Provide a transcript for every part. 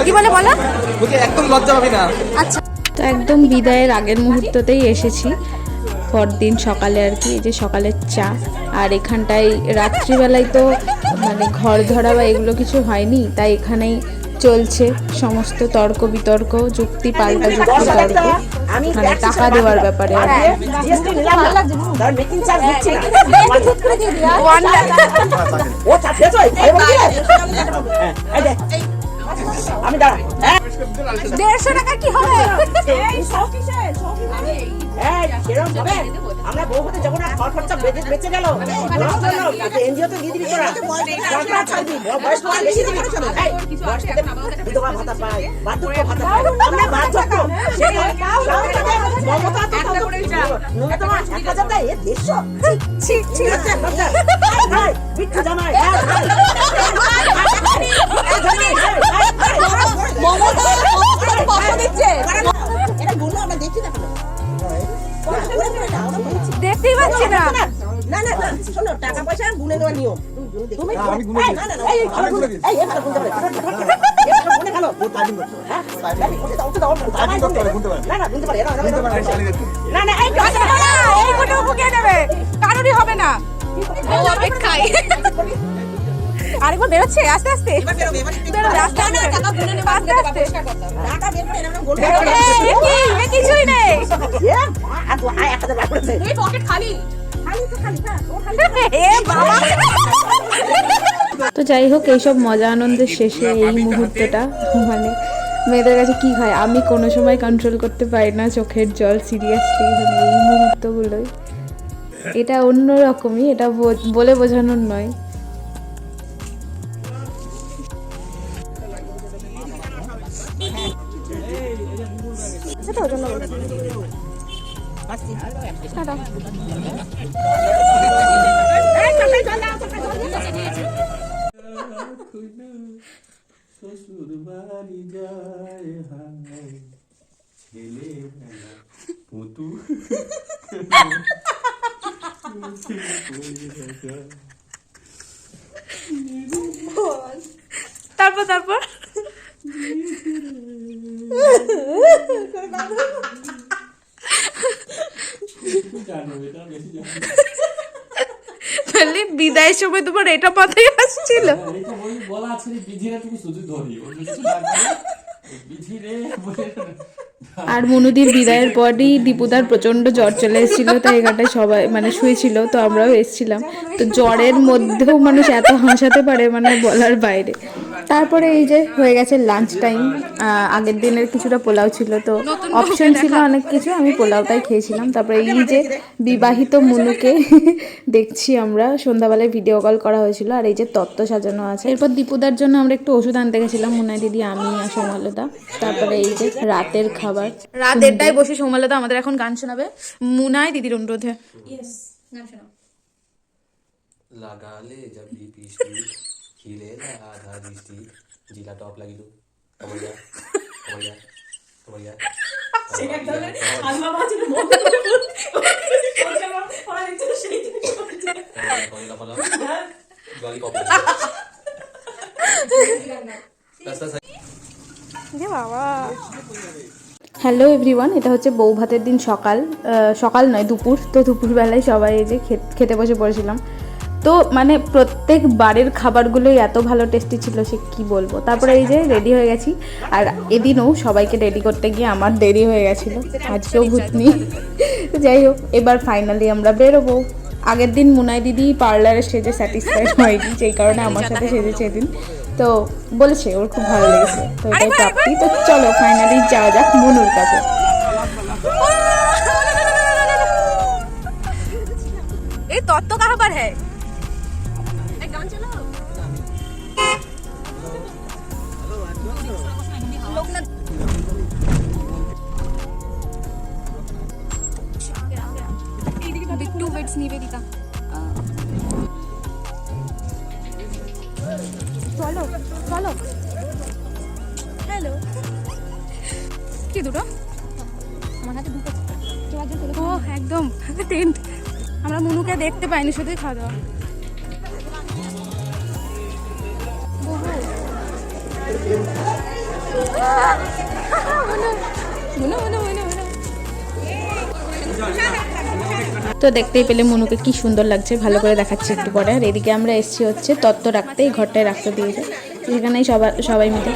কি বলে বলো একদম লজ্জা পাবি না আচ্ছা তো একদম বিদায়ের আগের মুহূর্ততেই এসেছি পরদিন সকালে আর কি এই যে সকালের চা আর এখানটায় রাত্রিবেলায় তো মানে ঘর ধরা বা এগুলো কিছু হয়নি তাই এখানেই চলছে সমস্ত তর্ক বিতর্ক যুক্তি পাল্টা যুক্তি তর্ক মানে টাকা দেওয়ার ব্যাপারে আর আমি দাঁড়া হ্যাঁ দেড়শো টাকা কি হবে? আমরা বউ হতে যাব না খরচা বেঁচে বেঁচে গেল এনজিও তো দিয়ে দিবি তোরা বয়স্ক বেশি দিবি বিধবা ভাতা পায় বার্ধক্য ভাতা পায় আমরা বার্ধক্য মমতা তো ন্যূনতম এক হাজার দেয় এ দেড়শো ছি ছি লজ্জা, লজ্জা। এই, এই, বিট্টু জামাই মমতা মমতা পয়সা দিচ্ছে এটা গুলো আমরা দেখি না দেখতেই পাচ্ছি না না না না শোনো টাকা পয়সা গুনে নেওয়ার নিয়ম তুমি আমি গুনে না, না, না, এই, এই, এই, এই, গুনতে হবে। গুনে ভালো। হ্যাঁ? এই, ওটা দাও, ওটা দাও, ওটা দাও। টাইপিং করতে হবে, গুনতে পারে। না, গুনতে পারে, এই, আচ্ছা, না, না, এই কোটাও বুকে নেবে কারোরই হবে না অপেক্ষায় আরেকবার বেরোচ্ছে আস্তে আস্তে বেরোবে আস্তে আস্তে কিছুই নেই। এ, আর দু- আয়, এক হাজার বার করেছে। এই পকেট খালি। খালি তো যাই হোক এইসব মজা আনন্দের শেষে এই মুহূর্তটা মানে মেয়েদের কাছে কি হয় আমি কোনো সময় কন্ট্রোল করতে পারি না চোখের জল সিরিয়াসলি মানে এই মুহূর্তগুলোই এটা অন্য রকমই এটা বলে বোঝানোর নয়। শ্বশুর বাড়ি যায় পুতু তারপর তারপর? তাহলে বিদায়ের সময় তোমার এটা মাথায় আসছিল। বলা আছে বিধিরা তুমি শুধু ধরি। আর মনুদির বিদায়ের পরই দীপুদার প্রচণ্ড জ্বর চলে এসেছিল তাই এখানটায় সবাই মানে শুয়েছিল তো আমরাও এসেছিলাম। তো জ্বরের মধ্যেও মানুষ এত হাসাতে পারে মানে বলার বাইরে। তারপরে এই যে হয়ে গেছে লাঞ্চ টাইম আগের দিনের কিছুটা পোলাও ছিল তো অপশন ছিল অনেক কিছু আমি পোলাওটাই খেয়েছিলাম। তারপরে এই যে বিবাহিত মুনুকে দেখছি আমরা সন্ধ্যাবেলায় ভিডিও কল করা হয়েছিল আর এই যে তত্ত্ব সাজানো আছে। এরপর দীপুদার জন্য আমরা একটু ওষুধ আনতে গেছিলাম মুনা দিদি আমি আর সোমালতা। তারপরে এই যে রাতের খাবার। রাতেরটাই বসে সোমালতা আমাদের এখন গান শোনাবে মুনায় দিদির অনুরোধে। গান শোনাও। লাগালে खिले ना आधा दृष्टि जिला टॉप লাগিলো কমলিয়া কমলিয়া কমলিয়া কমলিয়া বলো ললিপপ বাবা হ্যালো এভরিওয়ান এটা হচ্ছে বউ ভাতের দিন সকাল আহ, সকাল নয় দুপুর তো দুপুরবেলায় সবাই এই যে খে- খেতে বসে পড়েছিলাম তো মানে প্রত্যেক বারের খাবারগুলোই এত ভালো টেস্টি ছিল সে কি বলবো তারপরে এই যে রেডি হয়ে গেছি আর এদিনও সবাইকে রেডি করতে গিয়ে আমার দেরি হয়ে গেছিলো আজকেও ভূতনি তো যাই হোক এবার ফাইনালি আমরা বেরোবো আগের দিন মুনাই দিদি পার্লারে সেজে স্যাটিসফাইড হয়নি যেই কারণে আমার সাথে সেজেছে এদিন তো বলেছে ওর খুব ভালো লেগেছে তো এটাই প্রাপ্তি তো চলো ফাইনালি যাওয়া যাক মনুর কাছে ये तत्व कहाँ पर है লেটেক্স নিবেদিতা চলো চলো। হ্যালো কি দুটো? আমার হাতে দুটো। কেউ একজন ও একদম। টেন্ট আমরা মনুকে দেখতে পাইনি শুধুই খাওয়া দাওয়া। মনে মনে মনে মনে। তো দেখতেই পেলে মনুকে কি সুন্দর লাগছে। ভালো করে দেখাচ্ছে একটু পরে। আর এদিকে আমরা এসেছি হচ্ছে তত্ত্ব রাখতে এই ঘরটায় রাখতে দিয়েছে। সেখানেই সবাই সবাই মিলে।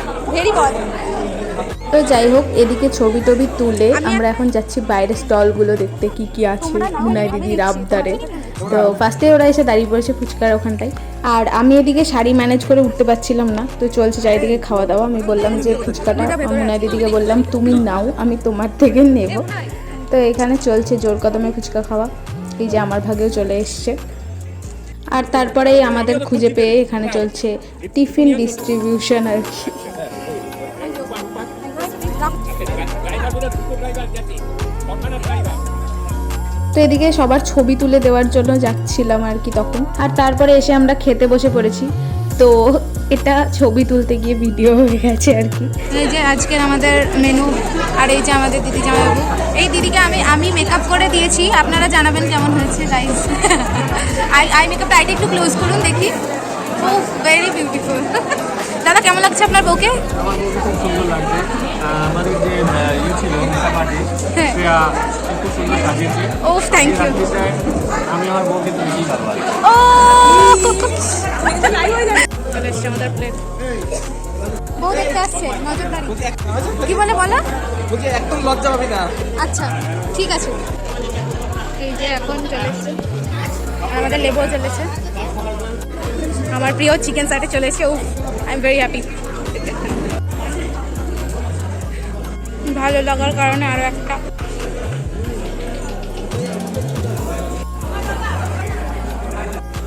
তো যাই হোক এদিকে ছবি টবি তুলে আমরা এখন যাচ্ছি বাইরের স্টলগুলো দেখতে কি কি আছে। মুনাই দিদির আবদারে তো ফার্স্টে ওরা এসে দাঁড়িয়ে পড়েছে ফুচকার ওখানটায়। আর আমি এদিকে শাড়ি ম্যানেজ করে উঠতে পারছিলাম না। তো চলছে চারিদিকে খাওয়া দাওয়া। আমি বললাম যে ফুচকাটা মুনাই দিদিকে বললাম তুমি নাও আমি তোমার থেকে নেব। তো এখানে চলছে জোর কদমে ফুচকা খাওয়া। এই যে আমার ভাগেও চলে এসছে। আর তারপরেই আমাদের খুঁজে পেয়ে এখানে চলছে টিফিন ডিস্ট্রিবিউশন আর কি। তো এদিকে সবার ছবি তুলে দেওয়ার জন্য যাচ্ছিলাম আর কি তখন। আর তারপরে এসে আমরা খেতে বসে পড়েছি। তো এটা ছবি তুলতে গিয়ে ভিডিও হয়ে গেছে আর কি। এই যে আজকের আমাদের মেনু আর এই যে আমাদের দিদি জামাইবাবু এই দিদিকে আমি আমি মেকআপ করে দিয়েছি আপনারা জানাবেন কেমন হয়েছে গাইস আই আই মেকআপটা আইটা একটু ক্লোজ করুন দেখি। ও ভেরি বিউটিফুল দাদা কেমন লাগছে আপনার বউকে? আমার বউকে খুব সুন্দর লাগছে। আহ, আমাদের যে আহ, ইয়ে ছিল ও থ্যাংক ইউ আমি আমার বউকে ও চলে প্লেট কি বলে বলো? একদম লজ্জা না আচ্ছা ঠিক আছে। এই যে এখন চলে এসছে। আর আমাদের চলেছে আমার প্রিয় চিকেন সাইডে চলে এসছে। Oh I am very happy ভালো লাগার কারণে আরও একটা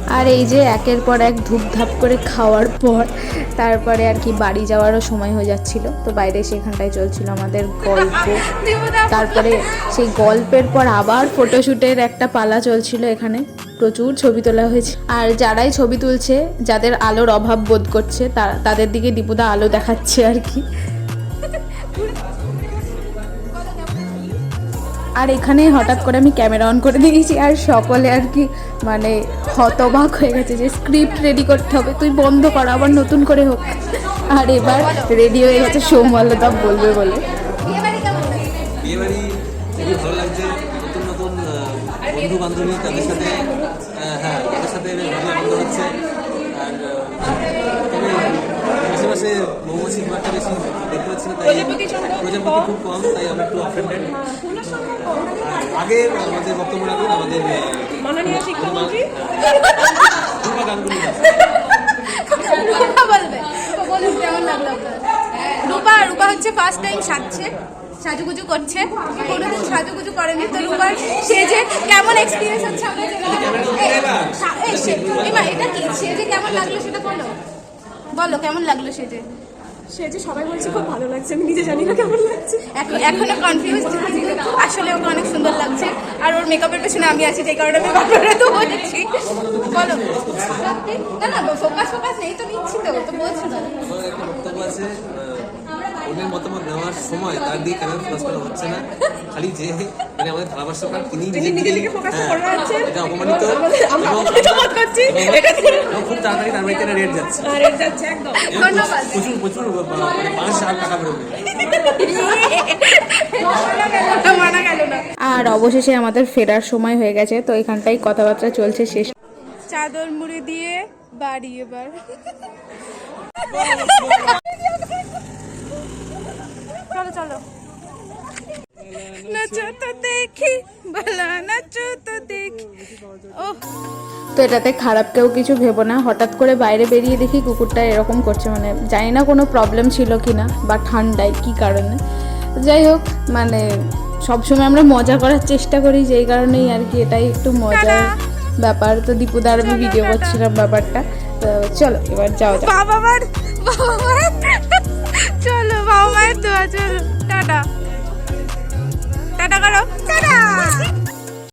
আর এই যে একের পর এক ধূপধাপ করে খাওয়ার পর তারপরে আর কি বাড়ি যাওয়ারও সময় হয়ে যাচ্ছিল। তো বাইরে সেখানটায় চলছিল আমাদের গল্প। তারপরে সেই গল্পের পর আবার ফটোশ্যুটের একটা পালা চলছিল এখানে। প্রচুর ছবি তোলা হয়েছে। আর যারাই ছবি তুলছে, যাদের আলোর অভাব বোধ করছে, তা- তাদের দিকে দীপুদা আলো দেখাচ্ছে আর কি। আর এখানে হঠাৎ করে আমি ক্যামেরা অন করে দিয়েছি আর সকলে আর কি মানে হতবাক হয়ে গেছে যে স্ক্রিপ্ট রেডি করতে হবে, তুই বন্ধ কর, আবার নতুন করে হোক। আর এবার রেডি হয়ে গেছে সৌমল্লতা বলবে বলে। বন্ধু বান্ধবী তাদের সাথে হ্যাঁ তাদের সাথে হচ্ছে। মাসে মাসে মৌমাছি খুব বেশি দেখতে পাচ্ছি না তাই প্রজাপতি খুব কম তাই আমরা একটু অফেন্ডেড আগে আমাদের বক্তব্য রাখুন আমাদের মাননীয় শিক্ষামন্ত্রী? রূপা বলবে বলুন কেমন লাগল রূপা রূপা হচ্ছে ফার্স্ট টাইম সাজছে সাজুগুজু করছে। কোনোদিন সাজুগুজু করেনি তো রূপার। সে যে কেমন এক্সপিরিয়েন্স হচ্ছে আমরা এটা কি? সে যে কেমন লাগল সেটা বলো। বলো কেমন লাগল সেজে সেজে সে যে সবাই বলছে খুব ভালো লাগছে আমি নিজে জানি না কেমন লাগছে। এখন এখনও কনফিউজ আসলে ওকে অনেক সুন্দর লাগছে। আর ওর মেকআপের পেছনে আমি আছি যে কারণে আমি বারবার তো বলেছি। বলো? না না ফোকাস ফোকাস নেই তো নিচ্ছি তো তো বলছি তো আমার একটা বক্তব্য আছে আহ, অন্যের মতামত নেওয়ার সময় তার দিকে কেন ফোকাস করা হচ্ছে না। খালি যে মানে আমাদের ধারাভাষ্যকার তিনি হ্যাঁ। এটা অপমানিত। এবং খুব তাড়াতাড়ি তার বাড়িতে রেট যাচ্ছে। ধন্যবাদ। প্রচুর প্রচুর মানে পাঁচ আর টাকা বেরোবে মানা আর অবশেষে আমাদের ফেরার সময় হয়ে গেছে তো এখানটাই কথাবার্তা চলছে শেষ। চাদর মুড়ি দিয়ে বাড়ি এবার। চলো। নাচো তো দেখি বলা নাচো তো দেখি। ও তো এটাতে খারাপ কেউ কিছু ভেবো না। হঠাৎ করে বাইরে বেরিয়ে দেখি কুকুরটা এরকম করছে। মানে জানি না কোনো প্রবলেম ছিল কি না বা ঠান্ডায় কি কারণে। যাই হোক মানে সবসময় আমরা মজা করার চেষ্টা করি যেই কারণেই আর কি এটাই একটু মজার ব্যাপার। তো দীপুদার আমি ভিডিও করছিলাম ব্যাপারটা। তো চলো এবার যাও যাও বাবা বাবা মায়ের দোয়া চলো টাটা। টাটা করো। টাটা।